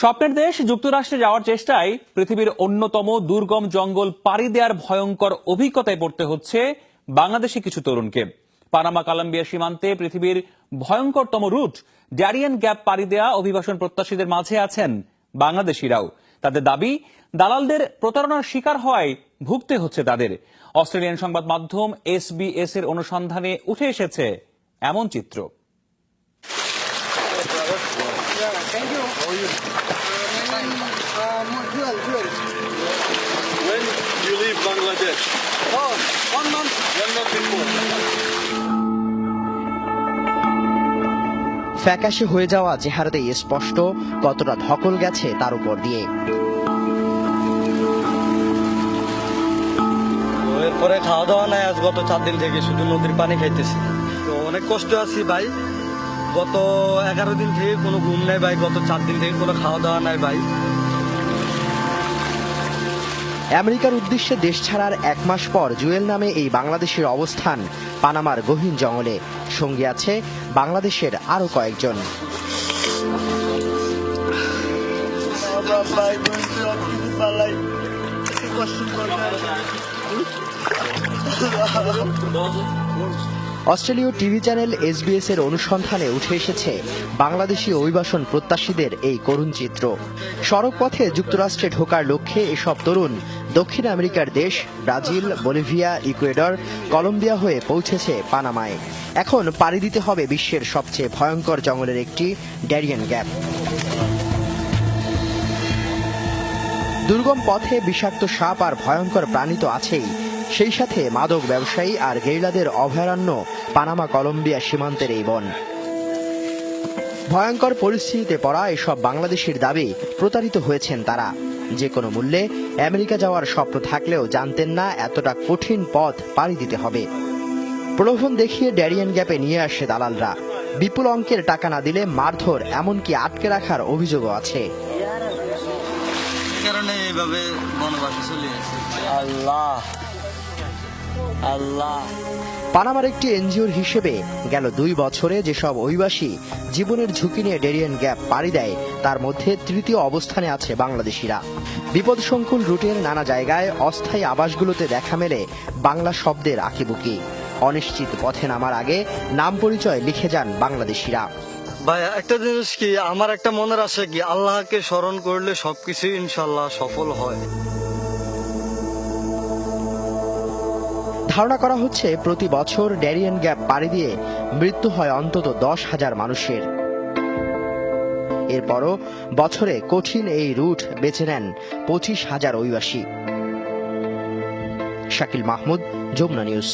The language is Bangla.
স্বপ্নের দেশ যুক্তরাষ্ট্রে যাওয়ার চেষ্টায় পৃথিবীর অন্যতম দুর্গম জঙ্গল পাড়ি দেওয়ার ভয়ঙ্কর অভিজ্ঞতায় পড়তে হচ্ছে বাংলাদেশি কিছু তরুণকে। পানামা কলম্বিয়া সীমান্তে পৃথিবীর ভয়ঙ্করতম রুট, ড্যারিয়ান গ্যাপ পাড়ি দেওয়া অভিবাসন প্রত্যাশীদের মাঝে আছেন বাংলাদেশিরাও। তাদের দাবি, দালালদের প্রতারণার শিকার হওয়ায় ভুগতে হচ্ছে তাদের। অস্ট্রেলিয়ান সংবাদ মাধ্যম এসবিএস এর অনুসন্ধানে উঠে এসেছে এমন চিত্র। When you leave Bangladesh? Oh, one month. One month before. ফ্যাকাশে হয়ে যাওয়া চেহারাতে স্পষ্ট কতটা ধকল গেছে তার উপর দিয়ে এরপরে খাওয়া দাওয়া নাই আজ গত চার দিন থেকে শুধু নদীর পানি খাইতেছি তো অনেক কষ্ট আছি ভাই গত এগারো দিন থেকে কোনো ঘুম নাই ভাই গত চার দিন থেকে কোনো খাওয়া দাওয়া নাই ভাই। আমেরিকার উদ্দেশ্যে দেশ ছাড়ার এক মাস পর জুয়েল নামে এই বাংলাদেশের অবস্থান পানামার গহীন জঙ্গলে। সঙ্গী আছে বাংলাদেশের আরও কয়েকজন। অস্ট্রেলীয় টিভি চ্যানেল এসবিএস এর অনুসন্ধানে উঠে এসেছে বাংলাদেশি অভিবাসন প্রত্যাশীদের এই করুণ চিত্র। সড়ক পথে যুক্তরাষ্ট্রে ঢোকার লক্ষ্যে এসব তরুণ দক্ষিণ আমেরিকার দেশ, ব্রাজিল, বলিভিয়া, ইকুয়েডর, কলম্বিয়া হয়ে পৌঁছেছে পানামায়। এখন পাড়ি দিতে হবে বিশ্বের সবচেয়ে ভয়ঙ্কর জঙ্গলের একটি ড্যারিয়ান গ্যাপ। দুর্গম পথে বিষাক্ত সাপ আর ভয়ঙ্কর প্রাণী তো আছেই। সেই সাথে মাদক ব্যবসায়ী আর গেরিলাদের অভয়ারণ্য পানামা কলম্বিয়া সীমান্তের এই বন। ভয়ঙ্কর পরিস্থিতিতে পড়া এসব বাংলাদেশের দাবি প্রতারিত হয়েছেন তারা। যে কোনো মূল্যে আমেরিকা যাওয়ার স্বপ্ন থাকলেও জানতেন না এতটা কঠিন পথ পাড়ি দিতে হবে। প্রলোভন দেখিয়ে ড্যারিয়ান গ্যাপে নিয়ে আসে দালালরা। বিপুল অঙ্কের টাকা না দিলে মারধর এমনকি আটকে রাখার অভিযোগও আছে। কারণে এইভাবে বনবাসে চলে আল্লাহ। আল্লাহ। পানামার একটি এনজিওর হিসেবে গেল দুই বছরে যেসব অভিবাসী জীবনের ঝুঁকি নিয়ে ডেরিয়ান গ্যাপ পাড়ি দেয় তার মধ্যে তৃতীয় অবস্থানে আছে বাংলাদেশিরা। বিপদসংকুল রুটের নানা জায়গায় অস্থায়ী আবাসগুলোতে দেখা মেলে বাংলা শব্দের আঁকিবুকি। অনিশ্চিত পথে নামার আগে নাম পরিচয় লিখে যান বাংলাদেশিরা। ভাই একটা জিনিস কি আমার একটা মনের আছে কি আল্লাহকে স্মরণ করলে সবকিছু ইনশাল্লাহ সফল হয়। ধারণা করা হচ্ছে প্রতি বছর ড্যারিয়ান গ্যাপ পাড়ি দিয়ে মৃত্যু হয় অন্তত দশ হাজার মানুষের। এরপরও বছরে কঠিন এই রুট বেছে নেন পঁচিশ হাজার অভিবাসী। শাকিল মাহমুদ, যমুনা নিউজ।